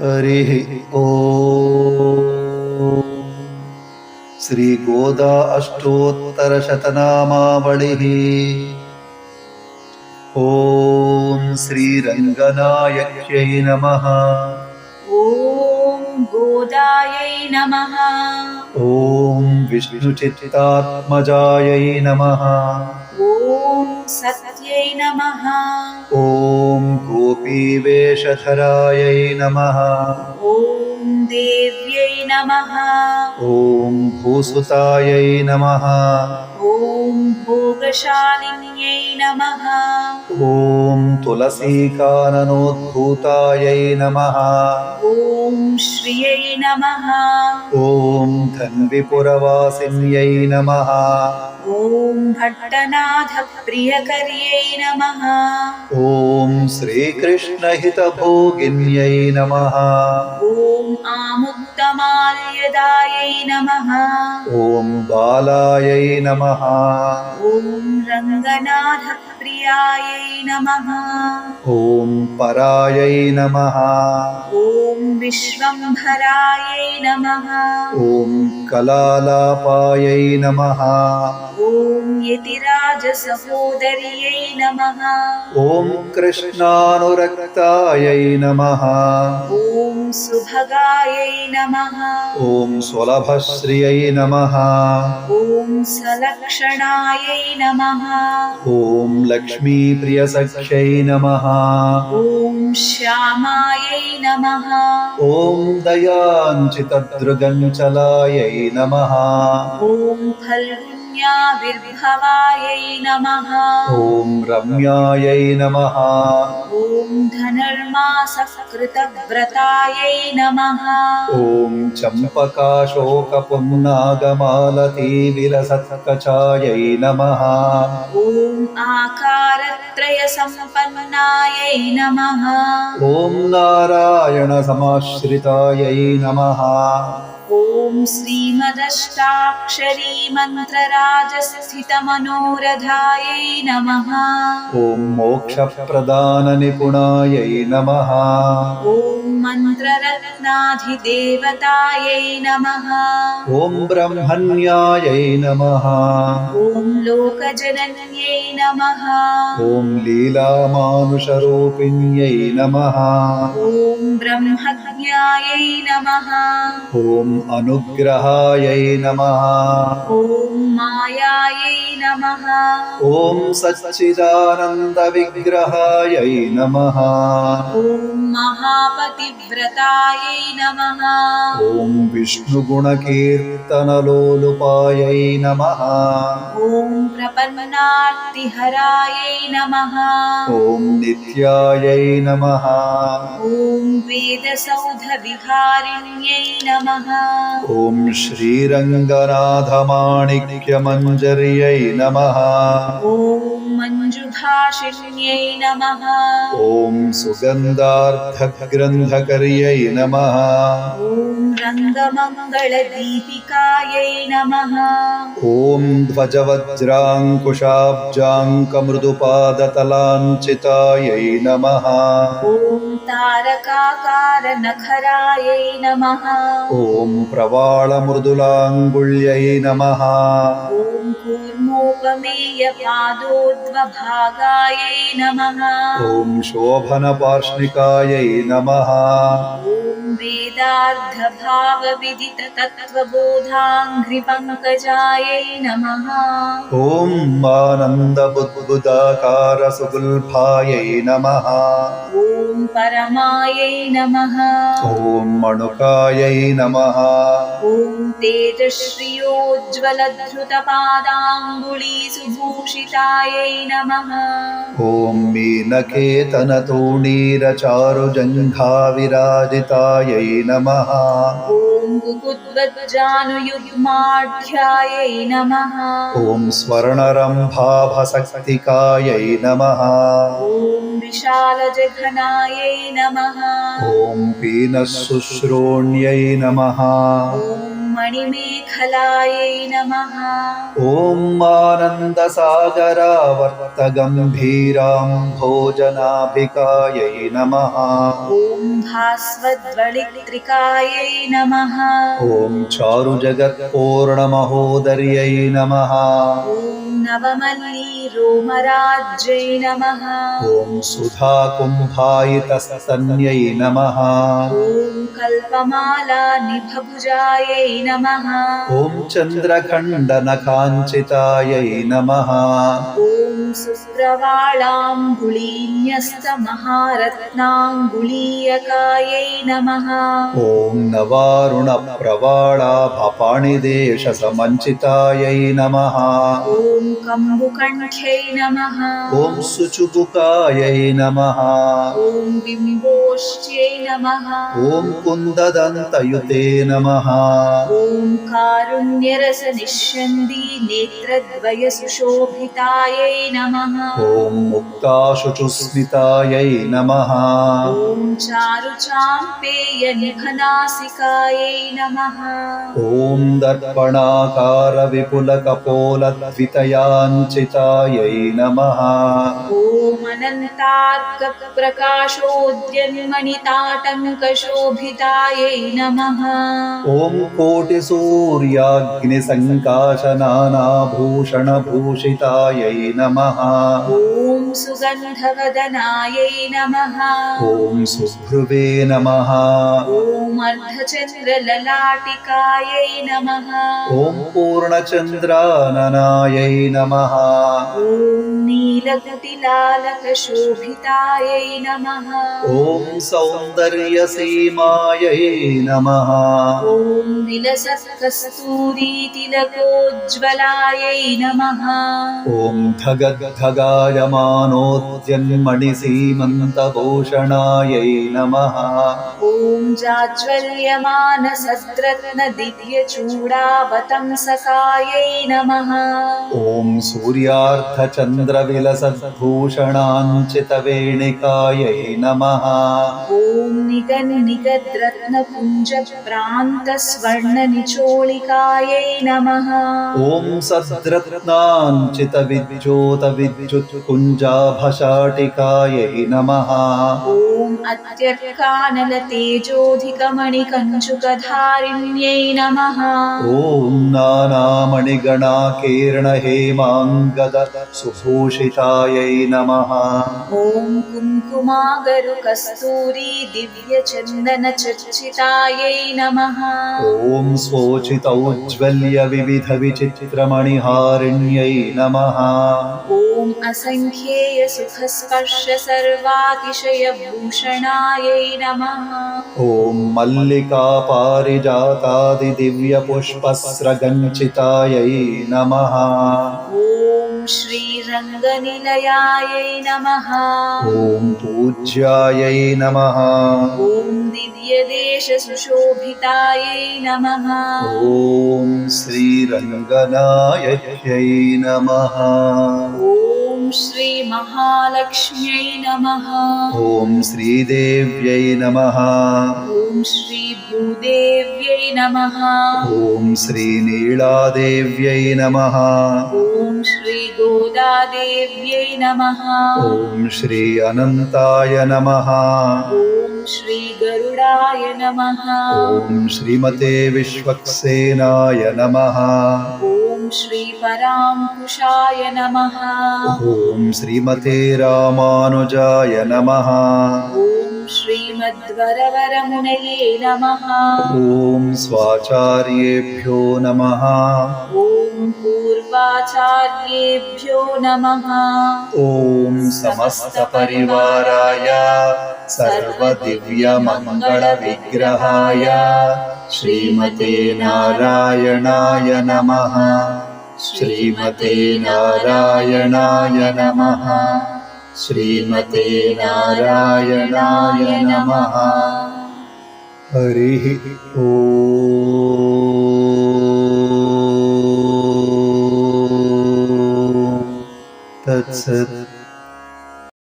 हरिः ॐ श्रीगोदा अष्टोत्तरशतनामावलिः ॐ श्रीरङ्गनायक्यै नमः। ॐ गोदायै नमः। ॐ विष्णुचित्तात्मजायै नमः। सत्यै नमः। ॐ गोपीवेषधरायै नमः। ॐ देव्यै नमः। ॐ भूसुतायै नमः। ॐ भोगशालिन्यै नमः। ॐ तुलसीकाननोद्भूतायै नमः। ॐ श्रियै नमः। ॐ धन्विपुरवासिन्यै नमः। ॐ भट्टनाथप्रियकर्यै नमः। ॐ श्रीकृष्णहितभोगिन्यै नमः। ॐ आमुक्तमाल्यदायै नमः। ॐ बालायै नमः। ॐ रङ्गनाथप्रियायै नमः। ॐ परायै नमः। ॐ विश्वम्भरायै नमः। ॐ कलालापायै नमः। ॐ यतिराजसहोदर्यै नमः। ॐ कृष्णानुरक्तायै नमः। ॐ सुभगायै नमः। ॐ सुलभश्रियै नमः। ॐ सलक्षणायै नमः। ॐ लक्ष्मीप्रियसख्यै नमः। ॐ श्यामायै नमः। ॐ दयाञ्चितदृगञ्चलायै नमः। ॐ फल्गुन्याविर्भवायै नमः। ॐ रम्यायै नमः। ॐ धनुर्मासकृतव्रतायै नमः। ॐ चम्पकाशोकपुन्नागमालतीविलसत्कचायै नमः। ॐ आकारत्रयसम्पन्नायै नमः। ॐ नारायणसमाश्रितायै नमः। ॐ श्रीमदष्टाक्षरी मन्त्रराजस्थितमनोरधायै नमः। ॐ मोक्षप्रदाननिपुणायै नमः। ॐ मन्त्ररत्नाधिदेवतायै नमः। ॐ ब्रह्मण्यायै नमः। ॐ लोकजनन्यै नमः। ॐ लीलामानुषरूपिण्यै नमः। ॐ ब्रह्मज्ञायै नमः। ॐ अनुग्रहायै नमः। ॐ मायायै नमः। ॐ सच्चिदानन्दविग्रहायै नमः। ॐ महापतिव्रतायै नमः। ॐ विष्णुगुणकीर्तनलोलुपायै नमः। ॐ प्रपन्नार्तिहरायै नमः। ॐ नित्यायै नमः। ॐ वेदसौधविहारिण्यै नमः। ॐ श्रीरङ्गनाथमाणिक्यमञ्जर्यै नमः। ॐ मञ्जुभाषिण्यै नमः। ॐ सुगन्धार्थग्रन्थकर्यै नमः। ॐ रङ्गमङ्गलदीपिकायै नमः। ॐ ध्वजवज्राङ्कुशाब्जाङ्कमृदुपादतलाञ्चितायै नमः। ॐ तारकाकारनखरायै नमः। ॐ नमः। ॐ कूर्मोपमेयपादोद्वभागायै नमः। ॐ शोभनपार्ष्णिकायै नमः। ॐ वेदार्धभावविदिततत्त्वबोधाङ्घ्रिपङ्कजायै नमः। ॐ आनन्दबुद्बुदाकारसुगुल्फायै नमः। ॐ परमायै नमः। ॐ मणुकायै नमः। ॐ तेजश्रियोज्ज्वलधृतपादाङ्गुलीसुभूषितायै नमः। ॐ मीनकेतनतूणीरचारुजङ्घाविराजितायै नमः। ॐ कुकुद्वज्जानुयुग्माढ्यायै नमः। ॐ स्वर्णरम्भाभसक्तिकायै नमः। ॐ विशालजघनायै नमः। ॐ पीनःशुश्रोण्यै नमः। ॐ मणिमेखलायै नमः। ॐ आनन्दसागरावर्तगम्भीरां भोजनाभिकायै नमः। ॐ भास्वद्वळित्रिकायै नमः। ॐ चारुजगत्पूर्णमहोदर्यै नमः। ॐ नवमल्लीरोमराज्यै नमः। ॐ सुधाकुम्भायितस्तन्यै नमः। ॐ कल्पमाला निभभुजायै नमः। ॐ चन्द्रखण्डनकाञ्चितायै नमः। ॐ सुप्रवाळाङ्गुलीन्यस्तमहारत्नाङ्गुलीयकायै नमः। ॐ नवारुणप्रवाळाभपाणिदेशसमञ्चितायै नमः। ॐ कम्बुकण्ठ्यै नमः। ॐ सुचुबुकायै नमः। ॐ बिम्बोष्ट्यै नमः। ॐ कुन्ददन्तयुते नमः। ॐ कारुण्यरसनिष्यन्दी नेत्रद्वयसुशोभितायै नमः। ॐ मुक्ताशुचुस्मितायै नमः। ॐ चारुचाम्पेयनिभनासिकायै नमः। ॐ दर्पणाकारविपुलकपोलद्वितयाञ्चितायै नमः। ॐ अनन्तार्कप्रकाशोद्यन्मणिताटङ्कशोभितायै नमः। ॐ कोटिसूर्याग्निसङ्काशनानाभूषणभूषितायै नमः। ॐ सुगन्धवदनायै नमः। ॐ सुभ्रुवे नमः। ॐ अर्धचन्द्रललाटिकायै नमः। ॐ पूर्णचन्द्राननायै नमः। ॐ नीलकुटिलालकशोभितायै नमः। ॐ सौन्दर्यसीमायै नमः। ॐ विलसत्कस्तूरीतिलकोज्ज्वलायै नमः। ॐ धगद्धगायमानोद्यन्मणिसीमन्तभूषणायै नमः। ॐ जाज्वल्यमानसद्रत्नदिव्यचूडावतंसकायै नमः। ॐ सूर्यार्धचन्द्रविलसद्भूषणाञ्चितवेणिकायै नमः ॐ निगन्निगद्रत्नपुञ्जप्रान्तस्वर्णनिचोलिकायै नमः ॐ सद्रत्नाञ्चितविद्योतविद्युत्कुञ्जाभशाटिकायै नमः ॐ अत्यर्कानलतेजोधिकमणिकञ्चुकधारिण्यै नमः ॐ नानामणिगणाकीर्णहेमाङ्गद सुभूषितायै नमः। ॐ कुङ्कुमागरुकस्तूरी दिव्यचन्दनचर्चितायै नमः। ॐ स्वोचितौज्ज्वल्यविविधविचित्रमणिहारिण्यै नमः। ॐ असङ्ख्येयसुखस्पर्श सर्वातिशयभूषणायै नमः। ॐ मल्लिकापारिजातादिदिव्यपुष्पस्रगञ्चितायै नमः। ॐ श्रीरङ्गनिलयायै नमः। ॐ पूज्यायै नमः। ॐ दिव्यदेशसुशोभितायै नमः। ॐ श्रीरङ्गनायक्यै नमः। ॐ श्रीमहालक्ष्म्यै नमः। ॐ श्रीदेव्यै नमः। ॐ श्रीभूदेव्यै नमः। ॐ श्रीनीलादेव्यै नमः। ॐ श्रीगोदादेव्यै नमः। ॐ श्री अनन्ताय नमः। ॐ श्रीगरुडाय नमः। ॐ श्रीमते विश्वक्सेनाय नमः। श्रीपराङ्कुशाय नमः। ॐ श्रीमते रामानुजाय नमः। ॐ श्रीमद्वरवरमुनये नमः। ॐ स्वाचार्येभ्यो नमः। ॐ पूर्वाचार्येभ्यो नमः। ॐ समस्तपरिवाराय सर्वदिव्यमङ्गलविग्रहाय, श्रीमते नारायणाय नमः। श्रीमते नारायणाय नमः। श्रीमते नारायणाय नमः। हरिः ॐ तत्सत्